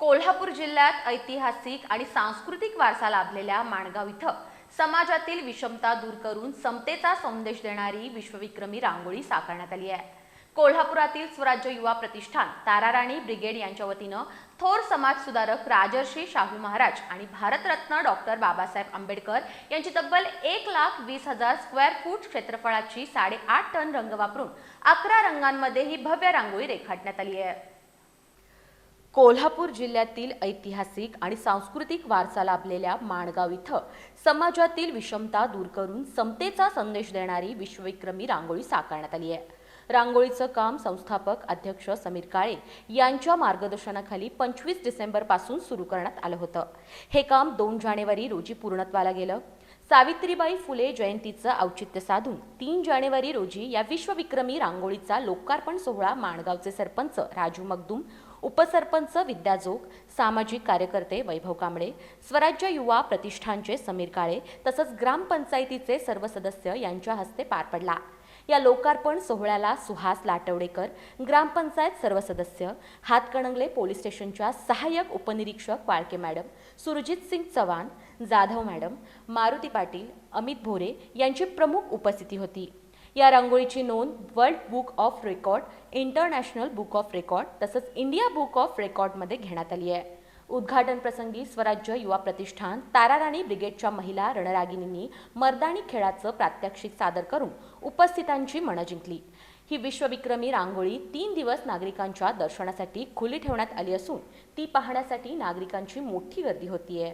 कोल्हापूर जिल्ह्यात ऐतिहासिक आणि सांस्कृतिक वारसा लाभलेल्या माणगाव इथं समाजातील विषमता दूर करून समतेचा संदेश देणारी विश्वविक्रमी रांगोळी साकारण्यात आली आहे. कोल्हापुरातील स्वराज्य युवा प्रतिष्ठान ताराराणी ब्रिगेड यांच्या वतीनं थोर समाज सुधारक राजर्षी शाहू महाराज आणि भारतरत्न डॉक्टर बाबासाहेब आंबेडकर यांची तब्बल एक लाख वीस हजार स्क्वेअर फूट क्षेत्रफळाची साडेआठ टन रंग वापरून अकरा रंगांमध्ये ही भव्य रांगोळी रेखाटण्यात आली आहे. कोल्हापूर जिल्ह्यातील ऐतिहासिक आणि सांस्कृतिक वारसा लाभलेल्या माणगाव इथं समाजातील विषमता दूर करून समतेचा संदेश देणारी विश्वविक्रमी रांगोळी साकारण्यात आली आहे. रांगोळीचं काम संस्थापक अध्यक्ष समीर काळे यांच्या मार्गदर्शनाखाली पंचवीस डिसेंबरपासून सुरू करण्यात आलं होतं. हे काम दोन जानेवारी रोजी पूर्णत्वाला गेलं. सावित्रीबाई फुले जयंतीचं औचित्य साधून तीन जानेवारी रोजी या विश्वविक्रमी रांगोळीचा लोकार्पण सोहळा माणगावचे सरपंच राजू मगदूम उपसरपंच विद्याजोग सामाजिक कार्यकर्ते वैभव कांबळे स्वराज्य युवा प्रतिष्ठानचे समीर काळे तसंच ग्रामपंचायतीचे सर्व सदस्य यांच्या हस्ते पार पडला. या लोकार्पण सोहळ्याला सुहास लाटवडेकर ग्रामपंचायत सर्व सदस्य हातकणंगले पोलीस स्टेशनच्या सहाय्यक उपनिरीक्षक वाळके मॅडम सुरजित सिंग चव्हाण जाधव मॅडम मारुती पाटील अमित भोरे यांची प्रमुख उपस्थिती होती. या रांगोळीची नोंद world book of record international book of record तसंच इंडिया बुक ऑफ रेकॉर्डमध्ये घेण्यात आली आहे. उद्घाटन प्रसंगी स्वराज्य युवा प्रतिष्ठान ताराराणी ब्रिगेडच्या महिला रणरागिणींनी मर्दानी खेळाचं प्रात्यक्षिक सादर करून उपस्थितांची मनं जिंकली. ही विश्वविक्रमी रांगोळी तीन दिवस नागरिकांच्या दर्शनासाठी खुली ठेवण्यात आली असून ती पाहण्यासाठी नागरिकांची मोठी गर्दी होतीये.